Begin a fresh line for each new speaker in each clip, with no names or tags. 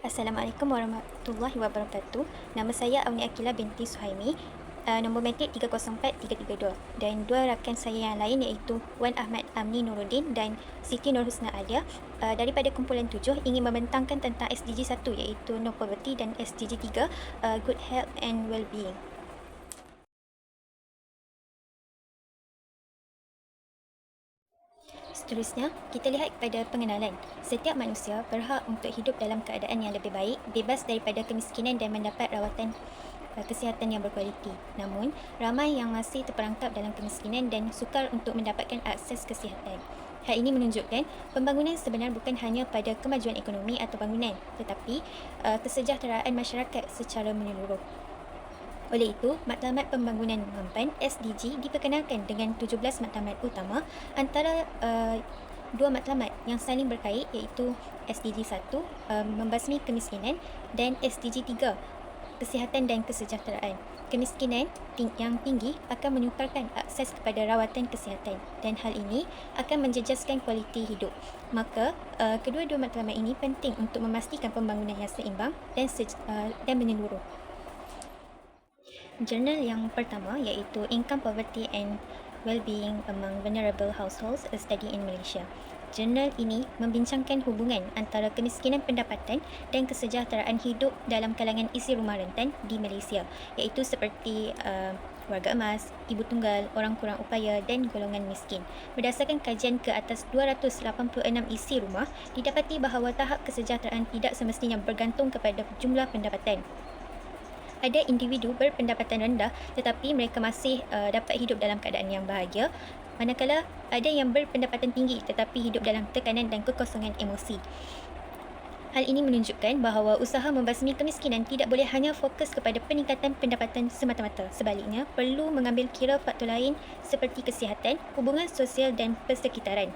Assalamualaikum warahmatullahi wabarakatuh. Nama saya Auni Akila binti Suhaimi. Uh, nombor metrik 304332 dan dua rakan saya yang lain iaitu Wan Ahmad Amni Nuruddin dan Siti Nur Husna Alia uh, daripada kumpulan tujuh ingin membentangkan tentang SDG 1 iaitu No Poverty dan SDG 3 uh, Good Health and Wellbeing. Seterusnya, kita lihat kepada pengenalan. Setiap manusia berhak untuk hidup dalam keadaan yang lebih baik, bebas daripada kemiskinan dan mendapat rawatan uh, kesihatan yang berkualiti. Namun, ramai yang masih terperangkap dalam kemiskinan dan sukar untuk mendapatkan akses kesihatan. Hal ini menunjukkan pembangunan sebenar bukan hanya pada kemajuan ekonomi atau bangunan, tetapi uh, kesejahteraan masyarakat secara menyeluruh. Oleh itu, Matlamat Pembangunan Mampan SDG diperkenalkan dengan 17 matlamat utama antara uh, dua matlamat yang saling berkait iaitu SDG 1 uh, membasmi kemiskinan dan SDG 3 kesihatan dan kesejahteraan. Kemiskinan ting- yang tinggi akan menyukarkan akses kepada rawatan kesihatan dan hal ini akan menjejaskan kualiti hidup. Maka, uh, kedua-dua matlamat ini penting untuk memastikan pembangunan yang seimbang dan, se- uh, dan menyeluruh. Jurnal yang pertama iaitu Income Poverty and Wellbeing Among Vulnerable Households, A Study in Malaysia. Jurnal ini membincangkan hubungan antara kemiskinan pendapatan dan kesejahteraan hidup dalam kalangan isi rumah rentan di Malaysia, iaitu seperti uh, warga emas, ibu tunggal, orang kurang upaya dan golongan miskin. Berdasarkan kajian ke atas 286 isi rumah, didapati bahawa tahap kesejahteraan tidak semestinya bergantung kepada jumlah pendapatan ada individu berpendapatan rendah tetapi mereka masih uh, dapat hidup dalam keadaan yang bahagia. Manakala ada yang berpendapatan tinggi tetapi hidup dalam tekanan dan kekosongan emosi. Hal ini menunjukkan bahawa usaha membasmi kemiskinan tidak boleh hanya fokus kepada peningkatan pendapatan semata-mata. Sebaliknya, perlu mengambil kira faktor lain seperti kesihatan, hubungan sosial dan persekitaran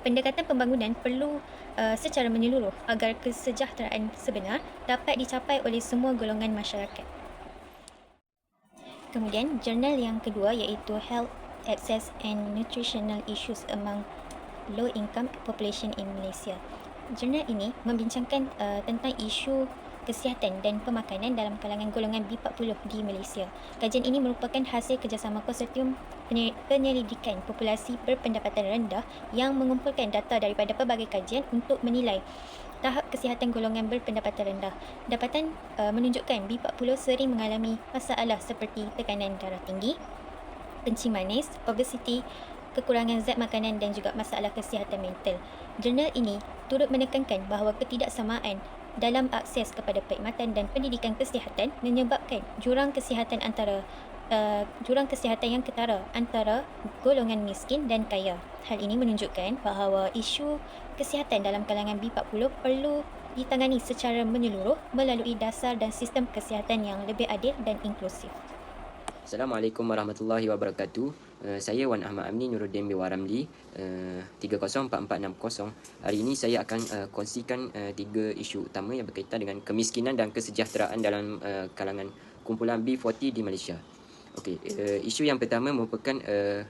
pendekatan pembangunan perlu uh, secara menyeluruh agar kesejahteraan sebenar dapat dicapai oleh semua golongan masyarakat. Kemudian, jurnal yang kedua iaitu Health Access and Nutritional Issues Among Low Income Population in Malaysia. Jurnal ini membincangkan uh, tentang isu kesihatan dan pemakanan dalam kalangan golongan B40 di Malaysia. Kajian ini merupakan hasil kerjasama konsortium penyelidikan populasi berpendapatan rendah yang mengumpulkan data daripada pelbagai kajian untuk menilai tahap kesihatan golongan berpendapatan rendah. Dapatan uh, menunjukkan B40 sering mengalami masalah seperti tekanan darah tinggi, kencing manis, obesiti, kekurangan zat makanan dan juga masalah kesihatan mental. Jurnal ini turut menekankan bahawa ketidaksamaan dalam akses kepada perkhidmatan dan pendidikan kesihatan menyebabkan jurang kesihatan antara uh, jurang kesihatan yang ketara antara golongan miskin dan kaya. Hal ini menunjukkan bahawa isu kesihatan dalam kalangan B40 perlu ditangani secara menyeluruh melalui dasar dan sistem kesihatan yang lebih adil dan inklusif.
Assalamualaikum warahmatullahi wabarakatuh. Uh, saya Wan Ahmad Amni Nuruddin Biwa Ramli uh, 304460. Hari ini saya akan uh, kongsikan uh, tiga isu utama yang berkaitan dengan kemiskinan dan kesejahteraan dalam uh, kalangan kumpulan B40 di Malaysia. Okey, uh, isu yang pertama merupakan uh,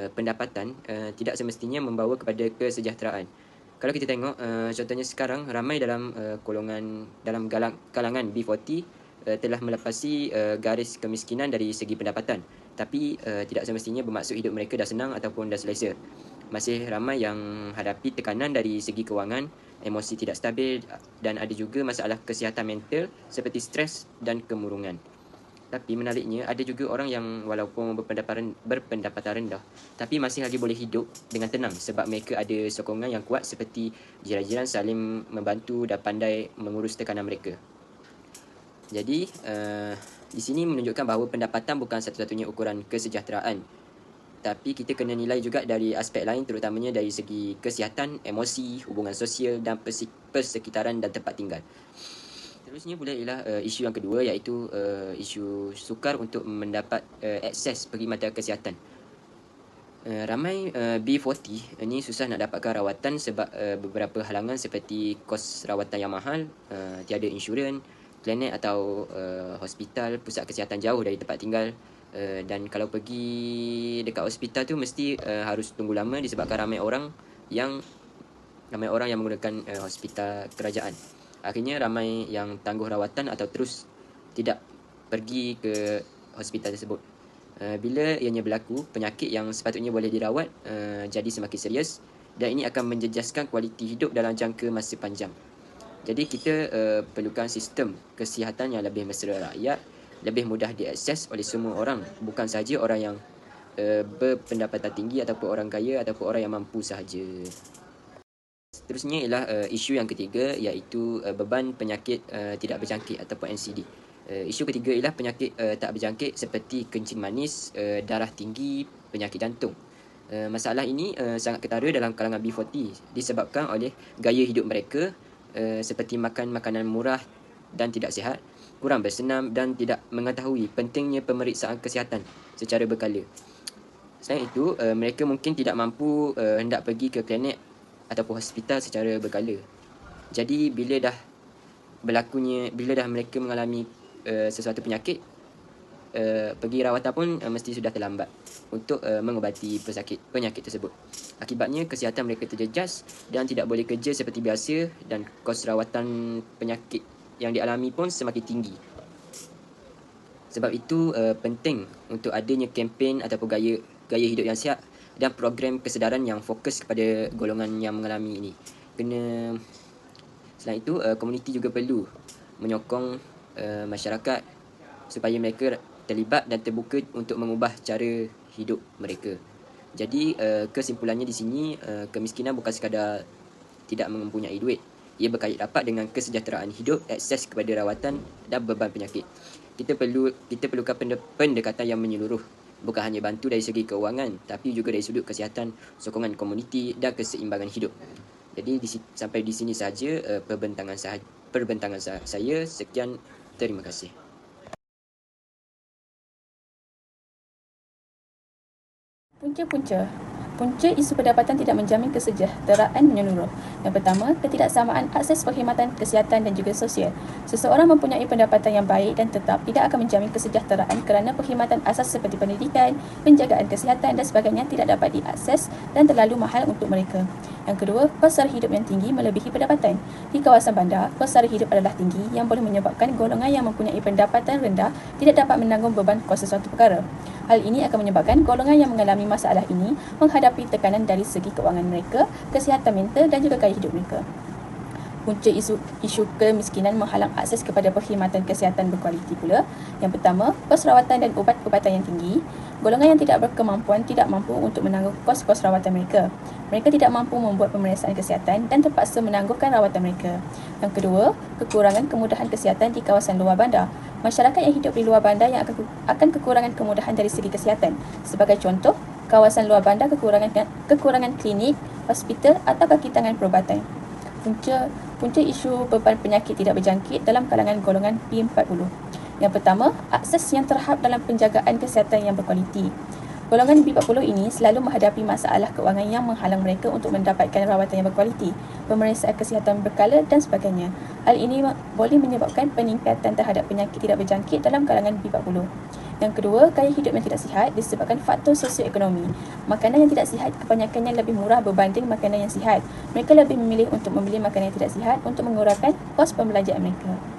uh, pendapatan uh, tidak semestinya membawa kepada kesejahteraan. Kalau kita tengok uh, contohnya sekarang ramai dalam uh, golongan dalam galang, kalangan B40 uh, telah melepasi uh, garis kemiskinan dari segi pendapatan tapi uh, tidak semestinya bermaksud hidup mereka dah senang ataupun dah selesa. Masih ramai yang hadapi tekanan dari segi kewangan, emosi tidak stabil dan ada juga masalah kesihatan mental seperti stres dan kemurungan. Tapi menariknya ada juga orang yang walaupun berpendapatan berpendapatan rendah tapi masih lagi boleh hidup dengan tenang sebab mereka ada sokongan yang kuat seperti jiran-jiran saling membantu dan pandai mengurus tekanan mereka. Jadi uh, di sini menunjukkan bahawa pendapatan bukan satu-satunya ukuran kesejahteraan. Tapi kita kena nilai juga dari aspek lain terutamanya dari segi kesihatan, emosi, hubungan sosial dan persekitaran dan tempat tinggal. Terusnya pula ialah uh, isu yang kedua iaitu uh, isu sukar untuk mendapat uh, akses perkhidmatan kesihatan. Uh, ramai uh, B40 ini susah nak dapatkan rawatan sebab uh, beberapa halangan seperti kos rawatan yang mahal, uh, tiada insurans, klinik atau uh, hospital pusat kesihatan jauh dari tempat tinggal uh, dan kalau pergi dekat hospital tu mesti uh, harus tunggu lama disebabkan ramai orang yang ramai orang yang menggunakan uh, hospital kerajaan. Akhirnya ramai yang tangguh rawatan atau terus tidak pergi ke hospital tersebut. Uh, bila ianya berlaku, penyakit yang sepatutnya boleh dirawat uh, jadi semakin serius dan ini akan menjejaskan kualiti hidup dalam jangka masa panjang. Jadi kita uh, perlukan sistem kesihatan yang lebih mesra rakyat, lebih mudah diakses oleh semua orang, bukan sahaja orang yang uh, berpendapatan tinggi ataupun orang kaya ataupun orang yang mampu sahaja. Seterusnya ialah uh, isu yang ketiga iaitu uh, beban penyakit uh, tidak berjangkit ataupun NCD. Uh, isu ketiga ialah penyakit uh, tak berjangkit seperti kencing manis, uh, darah tinggi, penyakit jantung. Uh, masalah ini uh, sangat ketara dalam kalangan B40 disebabkan oleh gaya hidup mereka uh, seperti makan makanan murah dan tidak sihat, kurang bersenam dan tidak mengetahui pentingnya pemeriksaan kesihatan secara berkala. Selain itu, uh, mereka mungkin tidak mampu uh, hendak pergi ke klinik ataupun hospital secara berkala. Jadi bila dah berlakunya bila dah mereka mengalami uh, sesuatu penyakit uh, pergi rawatan pun uh, mesti sudah terlambat untuk uh, mengobati pesakit penyakit tersebut. Akibatnya kesihatan mereka terjejas dan tidak boleh kerja seperti biasa dan kos rawatan penyakit yang dialami pun semakin tinggi. Sebab itu uh, penting untuk adanya kempen ataupun gaya gaya hidup yang sihat dan program kesedaran yang fokus kepada golongan yang mengalami ini. Kena selain itu uh, komuniti juga perlu menyokong uh, masyarakat supaya mereka terlibat dan terbuka untuk mengubah cara hidup mereka. Jadi uh, kesimpulannya di sini uh, kemiskinan bukan sekadar tidak mempunyai duit. Ia berkait rapat dengan kesejahteraan hidup, akses kepada rawatan dan beban penyakit. Kita perlu kita perlukan pendekatan yang menyeluruh bukan hanya bantu dari segi keuangan tapi juga dari sudut kesihatan, sokongan komuniti dan keseimbangan hidup. Jadi di, sampai di sini saja uh, perbentangan saya perbentangan saya sekian terima kasih.
Punca-punca Punca isu pendapatan tidak menjamin kesejahteraan menyeluruh. Yang pertama, ketidaksamaan akses perkhidmatan kesihatan dan juga sosial. Seseorang mempunyai pendapatan yang baik dan tetap tidak akan menjamin kesejahteraan kerana perkhidmatan asas seperti pendidikan, penjagaan kesihatan dan sebagainya tidak dapat diakses dan terlalu mahal untuk mereka. Yang kedua, kos sara hidup yang tinggi melebihi pendapatan. Di kawasan bandar, kos sara hidup adalah tinggi yang boleh menyebabkan golongan yang mempunyai pendapatan rendah tidak dapat menanggung beban kos sesuatu perkara. Hal ini akan menyebabkan golongan yang mengalami masalah ini menghadapi tekanan dari segi keuangan mereka, kesihatan mental dan juga gaya hidup mereka. Punca isu, isu kemiskinan menghalang akses kepada perkhidmatan kesihatan berkualiti pula. Yang pertama, kos rawatan dan ubat-ubatan yang tinggi. Golongan yang tidak berkemampuan tidak mampu untuk menanggung kos-kos rawatan mereka. Mereka tidak mampu membuat pemeriksaan kesihatan dan terpaksa menangguhkan rawatan mereka. Yang kedua, kekurangan kemudahan kesihatan di kawasan luar bandar masyarakat yang hidup di luar bandar yang akan kekurangan kemudahan dari segi kesihatan. Sebagai contoh, kawasan luar bandar kekurangan kekurangan klinik, hospital atau kaki tangan perubatan. Punca punca isu beban penyakit tidak berjangkit dalam kalangan golongan P40. Yang pertama, akses yang terhad dalam penjagaan kesihatan yang berkualiti. Golongan B40 ini selalu menghadapi masalah keuangan yang menghalang mereka untuk mendapatkan rawatan yang berkualiti, pemeriksaan kesihatan berkala dan sebagainya. Hal ini boleh menyebabkan peningkatan terhadap penyakit tidak berjangkit dalam kalangan B40. Yang kedua, gaya hidup yang tidak sihat disebabkan faktor sosioekonomi. Makanan yang tidak sihat kebanyakannya lebih murah berbanding makanan yang sihat. Mereka lebih memilih untuk membeli makanan yang tidak sihat untuk mengurangkan kos pembelajaran mereka.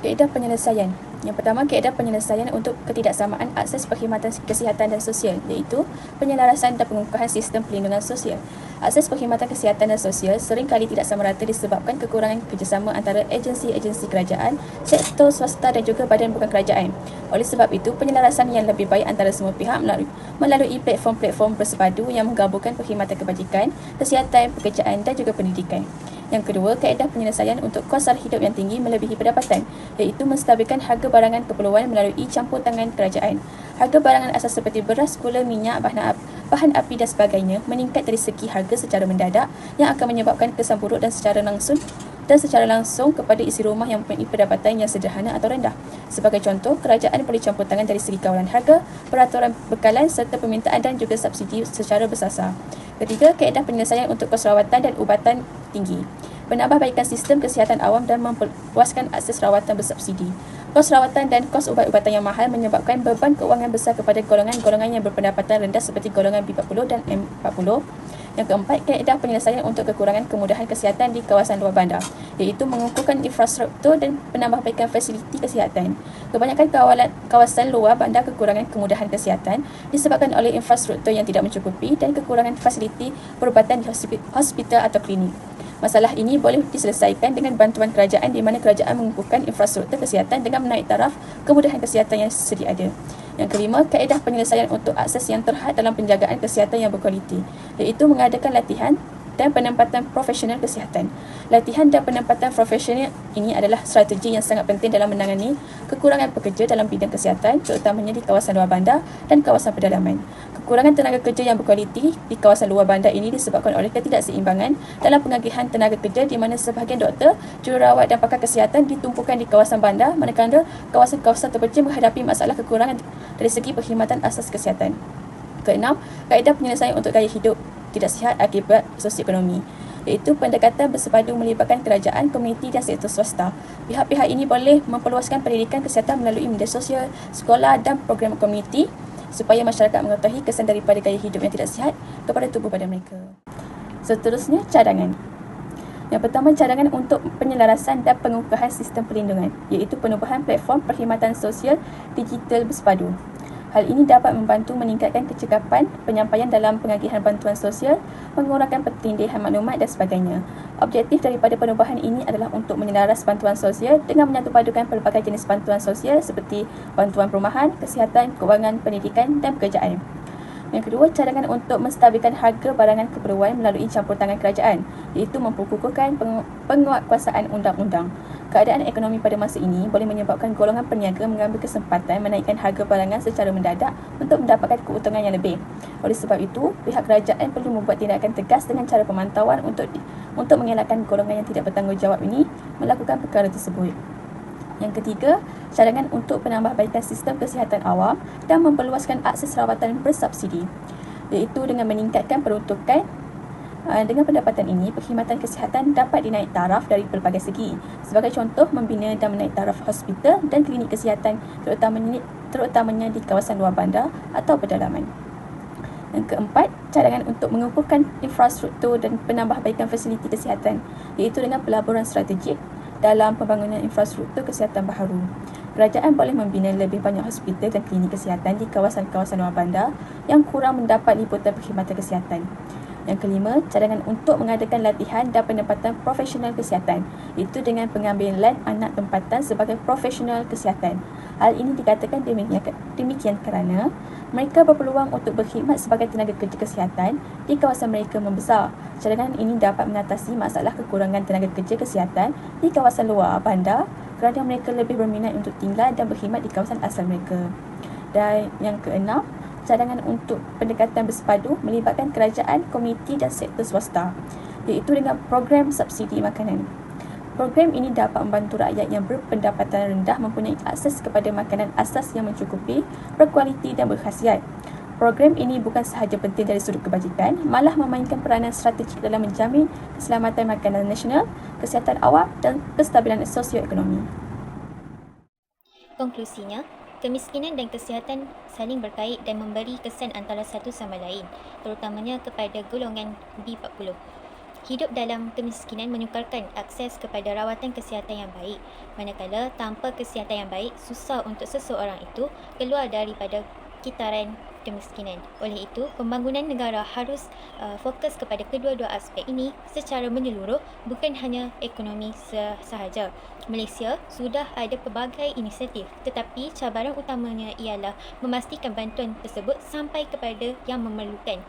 Kaedah penyelesaian Yang pertama, kaedah penyelesaian untuk ketidaksamaan akses perkhidmatan kesihatan dan sosial iaitu penyelarasan dan pengukuhan sistem perlindungan sosial. Akses perkhidmatan kesihatan dan sosial seringkali tidak sama rata disebabkan kekurangan kerjasama antara agensi-agensi kerajaan, sektor swasta dan juga badan bukan kerajaan. Oleh sebab itu, penyelarasan yang lebih baik antara semua pihak melalui, melalui platform-platform bersepadu yang menggabungkan perkhidmatan kebajikan, kesihatan, pekerjaan dan juga pendidikan. Yang kedua, kaedah penyelesaian untuk kos sara hidup yang tinggi melebihi pendapatan iaitu menstabilkan harga barangan keperluan melalui campur tangan kerajaan. Harga barangan asas seperti beras, gula, minyak, bahan, bahan api dan sebagainya meningkat dari segi harga secara mendadak yang akan menyebabkan kesan buruk dan secara langsung dan secara langsung kepada isi rumah yang mempunyai pendapatan yang sederhana atau rendah. Sebagai contoh, kerajaan boleh campur tangan dari segi kawalan harga, peraturan bekalan serta permintaan dan juga subsidi secara bersasar. Ketiga, kaedah penyelesaian untuk kos rawatan dan ubatan tinggi. Penambahbaikan sistem kesihatan awam dan memperluaskan akses rawatan bersubsidi. Kos rawatan dan kos ubat-ubatan yang mahal menyebabkan beban keuangan besar kepada golongan-golongan yang berpendapatan rendah seperti golongan B40 dan M40 Yang keempat, kaedah penyelesaian untuk kekurangan kemudahan kesihatan di kawasan luar bandar, iaitu mengukuhkan infrastruktur dan penambahbaikan fasiliti kesihatan. Kebanyakan kawalan, kawasan luar bandar kekurangan kemudahan kesihatan disebabkan oleh infrastruktur yang tidak mencukupi dan kekurangan fasiliti perubatan di hospital atau klinik. Masalah ini boleh diselesaikan dengan bantuan kerajaan di mana kerajaan mengukuhkan infrastruktur kesihatan dengan menaik taraf kemudahan kesihatan yang sedia ada. Yang kelima, kaedah penyelesaian untuk akses yang terhad dalam penjagaan kesihatan yang berkualiti, iaitu mengadakan latihan dan penempatan profesional kesihatan. Latihan dan penempatan profesional ini adalah strategi yang sangat penting dalam menangani kekurangan pekerja dalam bidang kesihatan terutamanya di kawasan luar bandar dan kawasan pedalaman. Kekurangan tenaga kerja yang berkualiti di kawasan luar bandar ini disebabkan oleh ketidakseimbangan dalam pengagihan tenaga kerja di mana sebahagian doktor, jururawat dan pakar kesihatan ditumpukan di kawasan bandar manakala kawasan-kawasan terpencil menghadapi masalah kekurangan dari segi perkhidmatan asas kesihatan. Keenam, kaedah penyelesaian untuk gaya hidup tidak sihat akibat sosioekonomi iaitu pendekatan bersepadu melibatkan kerajaan, komuniti dan sektor swasta. Pihak-pihak ini boleh memperluaskan pendidikan kesihatan melalui media sosial, sekolah dan program komuniti supaya masyarakat mengetahui kesan daripada gaya hidup yang tidak sihat kepada tubuh badan mereka. Seterusnya, cadangan. Yang pertama, cadangan untuk penyelarasan dan pengukuhan sistem perlindungan iaitu penubuhan platform perkhidmatan sosial digital bersepadu. Hal ini dapat membantu meningkatkan kecekapan penyampaian dalam pengagihan bantuan sosial, mengurangkan pertindihan maklumat dan sebagainya. Objektif daripada penubuhan ini adalah untuk menyelaras bantuan sosial dengan menyatupadukan pelbagai jenis bantuan sosial seperti bantuan perumahan, kesihatan, keuangan, pendidikan dan pekerjaan. Yang kedua, cadangan untuk menstabilkan harga barangan keperluan melalui campur tangan kerajaan iaitu memperkukuhkan penguatkuasaan undang-undang. Keadaan ekonomi pada masa ini boleh menyebabkan golongan peniaga mengambil kesempatan menaikkan harga barangan secara mendadak untuk mendapatkan keuntungan yang lebih. Oleh sebab itu, pihak kerajaan perlu membuat tindakan tegas dengan cara pemantauan untuk untuk mengelakkan golongan yang tidak bertanggungjawab ini melakukan perkara tersebut. Yang ketiga, cadangan untuk penambahbaikan sistem kesihatan awam dan memperluaskan akses rawatan bersubsidi iaitu dengan meningkatkan peruntukan Ah, dengan pendapatan ini, perkhidmatan kesihatan dapat dinaik taraf dari pelbagai segi. Sebagai contoh, membina dan menaik taraf hospital dan klinik kesihatan terutamanya, terutamanya di kawasan luar bandar atau pedalaman. Yang keempat, cadangan untuk mengukuhkan infrastruktur dan penambahbaikan fasiliti kesihatan iaitu dengan pelaburan strategik dalam pembangunan infrastruktur kesihatan baharu. Kerajaan boleh membina lebih banyak hospital dan klinik kesihatan di kawasan-kawasan luar bandar yang kurang mendapat liputan perkhidmatan kesihatan. Yang kelima, cadangan untuk mengadakan latihan dan penempatan profesional kesihatan itu dengan pengambilan anak tempatan sebagai profesional kesihatan. Hal ini dikatakan demikian, demikian kerana mereka berpeluang untuk berkhidmat sebagai tenaga kerja kesihatan di kawasan mereka membesar. Cadangan ini dapat mengatasi masalah kekurangan tenaga kerja kesihatan di kawasan luar bandar kerana mereka lebih berminat untuk tinggal dan berkhidmat di kawasan asal mereka. Dan yang keenam, cadangan untuk pendekatan bersepadu melibatkan kerajaan, komuniti dan sektor swasta iaitu dengan program subsidi makanan. Program ini dapat membantu rakyat yang berpendapatan rendah mempunyai akses kepada makanan asas yang mencukupi, berkualiti dan berkhasiat. Program ini bukan sahaja penting dari sudut kebajikan, malah memainkan peranan strategik dalam menjamin keselamatan makanan nasional, kesihatan awam dan kestabilan sosioekonomi.
Konklusinya, Kemiskinan dan kesihatan saling berkait dan memberi kesan antara satu sama lain, terutamanya kepada golongan B40. Hidup dalam kemiskinan menyukarkan akses kepada rawatan kesihatan yang baik, manakala tanpa kesihatan yang baik, susah untuk seseorang itu keluar daripada kitaran kemiskinan. Oleh itu, pembangunan negara harus uh, fokus kepada kedua-dua aspek ini secara menyeluruh bukan hanya ekonomi sahaja. Malaysia sudah ada pelbagai inisiatif tetapi cabaran utamanya ialah memastikan bantuan tersebut sampai kepada yang memerlukan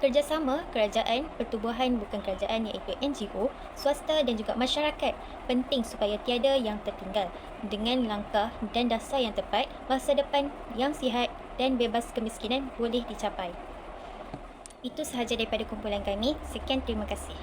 kerjasama kerajaan, pertubuhan bukan kerajaan iaitu NGO, swasta dan juga masyarakat penting supaya tiada yang tertinggal. Dengan langkah dan dasar yang tepat, masa depan yang sihat dan bebas kemiskinan boleh dicapai. Itu sahaja daripada kumpulan kami. Sekian terima kasih.